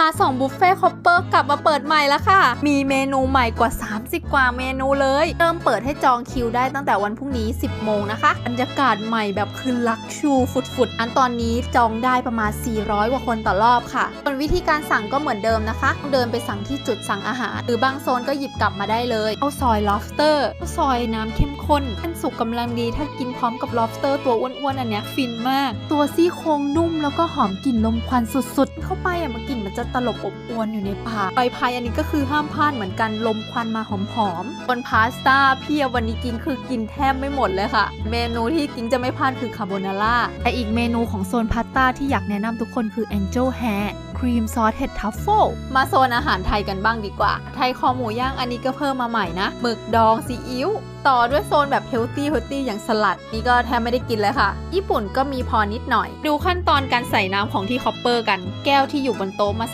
พาสองบุฟเฟ่คอปเปอร์กลับมาเปิดใหม่แล้วค่ะ มีเมนูใหม่กว่า 30 กว่าเมนูเลย เริ่มเปิดให้จองคิวได้ตั้งแต่วันพรุ่งนี้ 10 โมงนะคะบรรยากาศใหม่แบบคือลักชูฟุดๆ อันตอนนี้จองได้ประมาณ 400 กว่าคนต่อรอบค่ะส่วนวิธีการสั่งก็เหมือนเดิมนะคะต้องเดินไปสั่งที่จุดสั่งอาหาร หรือบางโซนก็หยิบกลับมาได้เลยข้าวซอย lobster ข้าวซอยน้ำเข้ม ข้นอันสุกกำลังดีถ้ากินพร้อมกับ lobster ตัวอ้วนๆอันเนี้ยฟินมาก ตัวซี่โครงนุ่มแล้วก็หอมกลิ่นลมควันสุดๆ เข้าไปอะมันกลิ่นมันจะตลบอบอวนอยู่ในปากใบพายอันนี้ก็คือห้ามพลาดเหมือนกันลมควันมาหอมๆบนพาสต้าพี่อะวันนี้กินคือกินแทบไม่หมดเลยค่ะ เมนูที่กินจะไม่พลาดคือคาโบนาร่าแต่อีกเมนูของโซนพาสต้าที่อยากแนะนำทุกคนคือ Angel Hair ครีมซอสเห็ดทัฟเฟิลมาโซนอาหารไทยกันบ้างดีกว่า ไทยคอหมูย่างอันนี้ก็เพิ่มมาใหม่นะหมึกดองซีอิ๊ว ต่อด้วยโซนแบบเฮลตี้เฮลตี้อย่างสลัด นี่ก็แทบไม่ได้กินเลยค่ะ ญี่ปุ่นก็มีพอนิดหน่อย ดูขั้นตอนการใส่น้ำของที่คอปเปอร์กัน แก้วที่อยู่บนโต๊ะมา